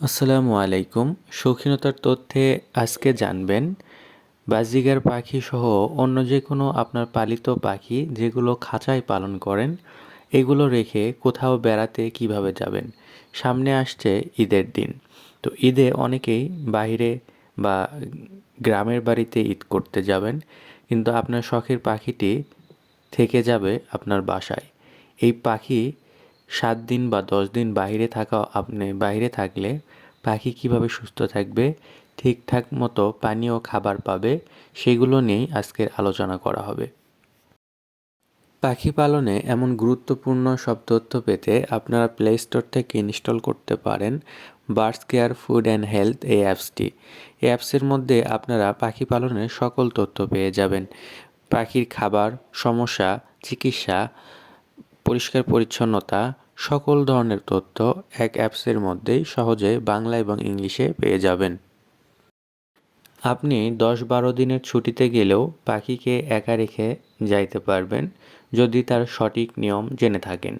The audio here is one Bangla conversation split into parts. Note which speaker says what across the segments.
Speaker 1: আসসালামু আলাইকুম। শৌখিনতার তথ্যে আজকে জানবেন, বাজিগার পাখি সহ অন্য যে কোনো আপনার পালিত পাখি যেগুলো খাঁচায় পালন করেন, এগুলো রেখে কোথাও বেড়াতে কীভাবে যাবেন? সামনে আসছে ঈদের দিন। তো ঈদে অনেকেই বাইরে বা গ্রামের বাড়িতে ঈদ করতে যাবেন, কিন্তু আপনার শখের পাখিটি থেকে যাবে আপনার বাসায়। এই পাখি সাত দিন বা দশ দিন বাইরে থাকা আপনি, বাইরে থাকলে পাখি কীভাবে সুস্থ থাকবে, ঠিকঠাক মতো পানি ও খাবার পাবে, সেগুলো নিয়েই আজকের আলোচনা করা হবে। পাখি পালনে এমন গুরুত্বপূর্ণ সব তথ্য পেতে আপনারা প্লে স্টোর থেকে ইনস্টল করতে পারেন birds care food and health এই অ্যাপসটি। এই অ্যাপসের মধ্যে আপনারা পাখি পালনের সকল তথ্য পেয়ে যাবেন। পাখির খাবার, সমস্যা, চিকিৎসা পরিষ্কার পরিচ্ছন্নতা সকল ধরনের তথ্য এক অ্যাপসের মধ্যেই সহজে বাংলা এবং ইংলিশে পেয়ে যাবেন। আপনি দশ বারো দিনের ছুটিতে গেলেও পাখিকে একা রেখে যাইতে পারবেন যদি তার সঠিক নিয়ম জেনে থাকেন।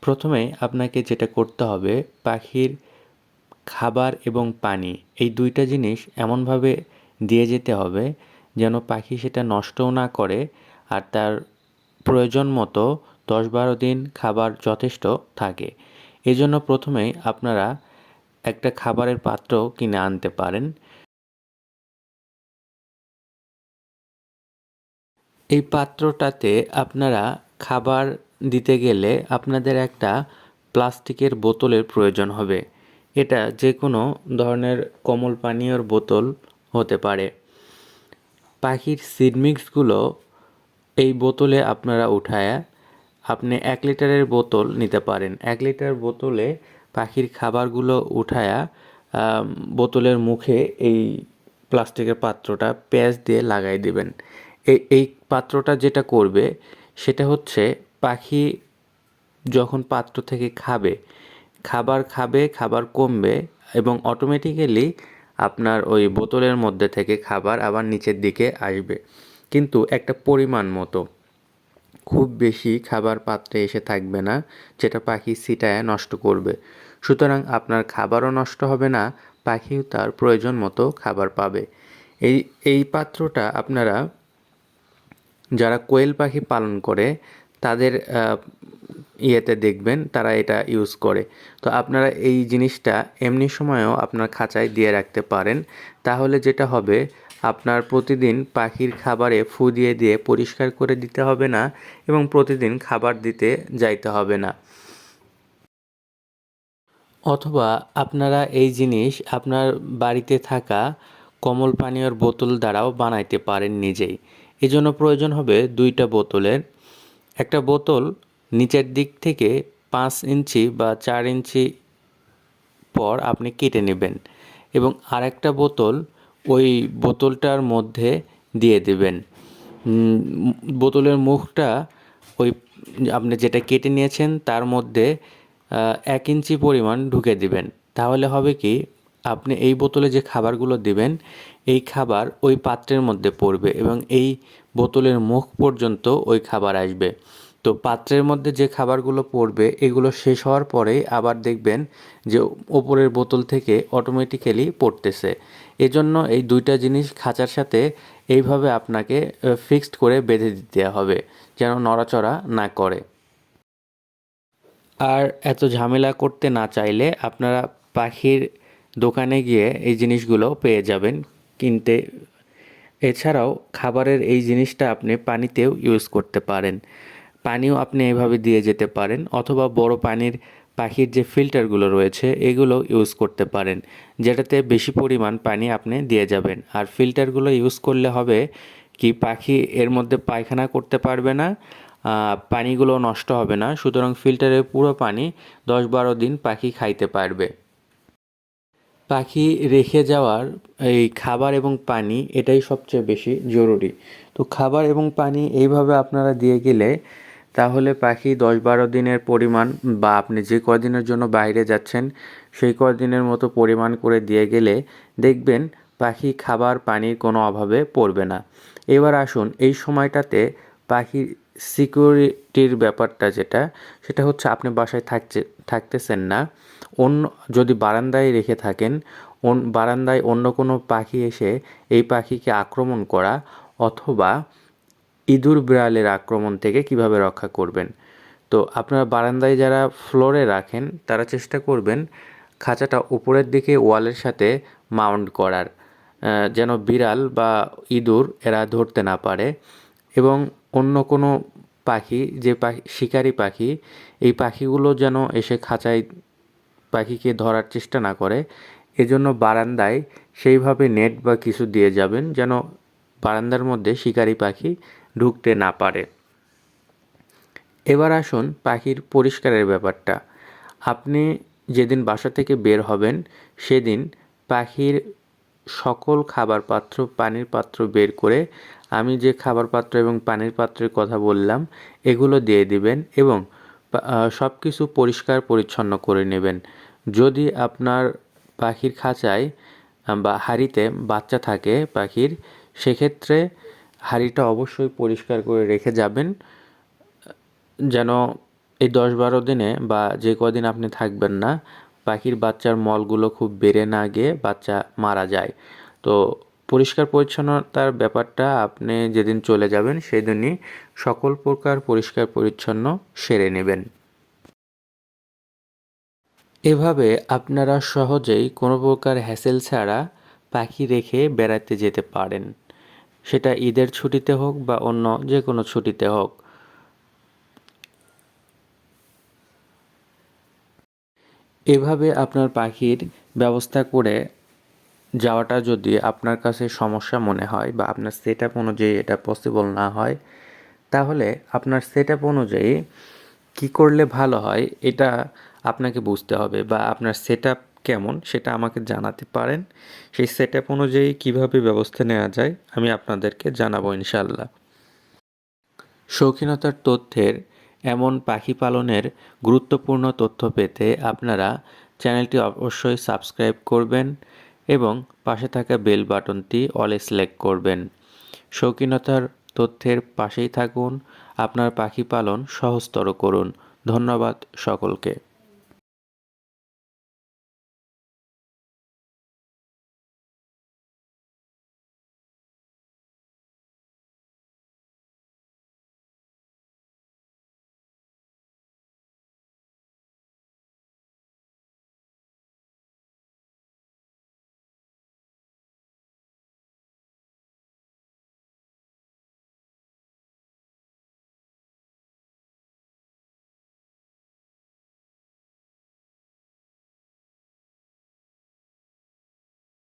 Speaker 1: প্রথমে আপনাকে যেটা করতে হবে, পাখির খাবার এবং পানি, এই দুইটা জিনিস এমনভাবে দিয়ে যেতে হবে যেন পাখি সেটা নষ্টও না করে আর তার প্রয়োজন মতো দশ বারো দিন খাবার যথেষ্ট থাকে। এজন্য প্রথমেই আপনারা একটা খাবারের পাত্র কিনে আনতে পারেন। এই পাত্রটাতে আপনারা খাবার দিতে গেলে আপনাদের একটা প্লাস্টিকের বোতলের প্রয়োজন হবে। এটা যে কোনো ধরনের কমল পানীয়র বোতল হতে পারে। পাখির সিডমিক্সগুলো এই বোতলে আপনারা উঠায় আপনি এক লিটারের বোতল নিতে পারেন। এক লিটার বোতলে পাখির খাবারগুলো উঠায়া বোতলের মুখে এই প্লাস্টিকের পাত্রটা পেঁয়াজ দিয়ে লাগাই দিবেন। এই এই পাত্রটা যেটা করবে, সেটা হচ্ছে পাখি যখন পাত্র থেকে খাবে, খাবার খাবে, খাবার কমবে এবং অটোমেটিক্যালি আপনার ওই বোতলের মধ্যে থেকে খাবার আবার নিচের দিকে আসবে। কিন্তু একটা পরিমাণ মতো। খুব বেশি খাবার পাত্রে এসে থাকবে না, যেটা পাখি সিটায় নষ্ট করবে। সুতরাং আপনার খাবারও নষ্ট হবে না, পাখিও তার প্রয়োজন মতো খাবার পাবে। এই এই পাত্রটা আপনারা, যারা কোয়েল পাখি পালন করে, তাদের ইয়েতে দেখবেন, তারা এটা ইউজ করে। তো আপনারা এই জিনিসটা এমনি সময়েও আপনার খাঁচায় দিয়ে রাখতে পারেন। তাহলে যেটা হবে আপনার প্রতিদিন পাখির খাবারে ফু দিয়ে দিয়ে পরিষ্কার করে দিতে হবে না এবং প্রতিদিন খাবার দিতে যাইতে হবে না। অথবা আপনারা এই জিনিস আপনার বাড়িতে থাকা কমল পানীয়র বোতল দ্বারাও বানাইতে পারেন নিজেই। এজন্য প্রয়োজন হবে দুইটা বোতলের। একটা বোতল নিচের দিক থেকে পাঁচ ইঞ্চি বা চার ইঞ্চি পর আপনি কেটে নেবেন এবং আরেকটা বোতল ওই বোতলটার মধ্যে দিয়ে দেবেন। বোতলের মুখটা ওই আপনি যেটা কেটে নিয়েছেন তার মধ্যে এক ইঞ্চি পরিমাণ ঢুকে দিবেন। তাহলে হবে কি, আপনি এই বোতলে যে খাবারগুলো দিবেন, এই খাবার ওই পাত্রের মধ্যে পড়বে এবং এই বোতলের মুখ পর্যন্ত ওই খাবার আসবে। তো পাত্রের মধ্যে যে খাবারগুলো পড়বে, এগুলো শেষ হওয়ার পরেই আবার দেখবেন যে ওপরের বোতল থেকে অটোমেটিক্যালি পড়তেছে। এজন্য এই দুইটা জিনিস খাঁচার সাথে এইভাবে আপনাকে ফিক্সড করে বেঁধে দিতে হবে, যেন নড়াচড়া না করে। আর এত ঝামেলা করতে না চাইলে আপনারা পাখির দোকানে গিয়ে এই জিনিসগুলো পেয়ে যাবেন কিনতে। এছাড়াও খাবারের এই জিনিসটা আপনি পানিতেও ইউজ করতে পারেন। পানিও আপনি এভাবে দিয়ে যেতে পারেন অথবা বড় পানির পাখির যে ফিল্টারগুলো রয়েছে এগুলো ইউজ করতে পারেন, যেটাতে বেশি পরিমাণ পানি আপনি দিয়ে যাবেন। আর ফিল্টারগুলো ইউজ করলে হবে কি, পাখি এর মধ্যে পায়খানা করতে পারবে না পানিগুলো নষ্ট হবে না, সুতরাং ফিল্টারের পুরো পানি দশ বারো দিন পাখি খাইতে পারবে। পাখি রেখে যাওয়ার এই খাবার এবং পানি এটাই সবচেয়ে বেশি জরুরি। তো খাবার এবং পানি এইভাবে আপনারা দিয়ে গেলে তাহলে পাখি দশ বারো দিনের পরিমাণ বা আপনি যে কদিনের জন্য বাইরে যাচ্ছেন, সেই কদিনের মতো পরিমাণ করে দিয়ে গেলে দেখবেন পাখি খাবার পানির কোনো অভাবে পড়বে না। এবার আসুন এই সময়টাতে পাখির সিকিউরিটির ব্যাপারটা যেটা, সেটা হচ্ছে আপনি বাসায় থাকছে, থাকতেছেন না। অন্য, যদি বারান্দায় রেখে থাকেন বারান্দায় অন্য কোনো পাখি এসে এই পাখিকে আক্রমণ করা অথবা ইঁদুর বিড়ালের আক্রমণ থেকে কীভাবে রক্ষা করবেন? তো আপনারা বারান্দায় যারা ফ্লোরে রাখেন, তারা চেষ্টা করবেন খাঁচাটা উপরের দিকে ওয়ালের সাথে মাউন্ট করার যেন বিড়াল বা ইঁদুর এরা ধরতে না পারে এবং অন্য কোনো পাখি, যে পাখি শিকারি পাখি, এই পাখিগুলো যেন এসে খাঁচায় পাখিকে ধরার চেষ্টা না করে। এজন্য বারান্দায় সেইভাবে নেট বা কিছু দিয়ে যাবেন, যেন বারান্দার মধ্যে শিকারি পাখি ঢুকতে না পারে। এবার আসুন পাখির পরিষ্কারের ব্যাপারটা। আপনি যেদিন বাসা থেকে বের হবেন, সেদিন পাখির সকল খাবার পাত্র পানির পাত্র বের করে আমি যে খাবার পাত্র এবং পানির পাত্রের কথা বললাম, এগুলো দিয়ে দিবেন এবং সব কিছু পরিষ্কার পরিচ্ছন্ন করে নেবেন। যদি আপনার পাখির খাঁচায় বা হাঁড়িতে বাচ্চা থাকে পাখির, সেক্ষেত্রে হাঁড়িটা অবশ্যই পরিষ্কার করে রেখে যাবেন, যেন এই দশ বারো দিনে বা যে কদিন আপনি থাকবেন না পাখির বাচ্চার মলগুলো খুব বেড়ে না গিয়ে বাচ্চা মারা যায়। তো পরিষ্কার পরিচ্ছন্নতার ব্যাপারটা আপনি যেদিন চলে যাবেন সেদিনই সকল প্রকার পরিষ্কার পরিচ্ছন্ন সেরে নেবেন। এভাবে আপনারা সহজেই কোনো প্রকার হ্যাসেল ছাড়া পাখি রেখে বেড়াতে যেতে পারেন। সেটা ঈদের ছুটিতে হোক বা অন্য যে কোনো ছুটিতে হোক। এভাবে আপনার পাখির ব্যবস্থা করে যাওয়াটা যদি আপনার কাছে সমস্যা মনে হয় বা আপনার সেট আপ অনুযায়ী এটা পসিবল না হয়, তাহলে আপনার সেট আপ অনুযায়ী কী করলে ভালো হয় এটা আপনাকে বুঝতে হবে বা আপনার সেট আপ কেমন সেটা আমাকে জানাতে পারেন। সেই সেট আপ অনুযায়ী কীভাবে ব্যবস্থা নেওয়া যায় আমি আপনাদেরকে জানাব ইনশাল্লাহ শৌখিনতার তথ্যের এমন পাখি পালনের গুরুত্বপূর্ণ তথ্য পেতে আপনারা চ্যানেলটি অবশ্যই সাবস্ক্রাইব করবেন এবং পাশে থাকা বেল বাটনটি অলে সিলেক্ট করবেন। শৌখিনতার তথ্যের পাশেই থাকুন, আপনার পাখি পালন সহজতর করুন। ধন্যবাদ সকলকে।